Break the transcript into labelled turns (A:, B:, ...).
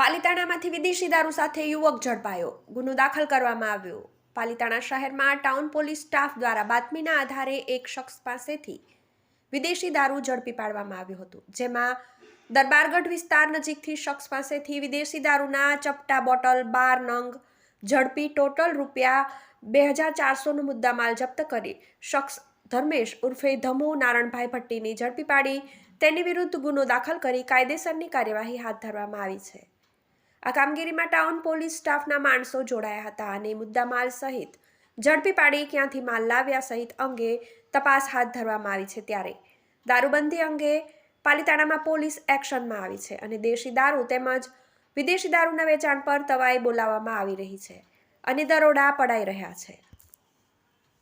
A: પાલિતાણામાંથી વિદેશી દારૂ સાથે યુવક ઝડપાયો. ગુનો દાખલ કરવામાં આવ્યો. પાલિતાણા શહેરમાં ટાઉન પોલીસ સ્ટાફ દ્વારા બાતમીના આધારે એક શખ્સ પાસેથી વિદેશી દારૂ ઝડપી પાડવામાં આવ્યું હતું, જેમાં દરબારગઢ વિસ્તાર નજીકથી શખ્સ પાસેથી વિદેશી દારૂના ચપટા બોટલ, બાર નંગ, ઝડપી ટોટલ રૂપિયા બે હજાર ચારસોનો મુદ્દામાલ જપ્ત કરી શખ્સ ધર્મેશ ઉર્ફે ધમો નારણભાઈ ભટ્ટીની ઝડપી પાડી. તેની વિરુદ્ધ ગુનો દાખલ કરી કાયદેસરની કાર્યવાહી હાથ ધરવામાં આવી છે. આ કામગીરીમાં ટાઉન પોલીસ સ્ટાફના માણસો જોડાયા હતા અને મુદ્દામાલ સહિત ઝડપી પાડી ક્યાંથી માલ લાવ્યા સહિત અંગે તપાસ હાથ ધરવામાં આવી છે ત્યારે. દારૂબંધી અંગે પાલિતાણામાં પોલીસ એક્શનમાં આવી છે અને દેશી દારૂ તેમજ વિદેશી દારૂના વેચાણ પર તવાઈ બોલાવવામાં આવી રહી છે અને દરોડા પડાઈ રહ્યા છે.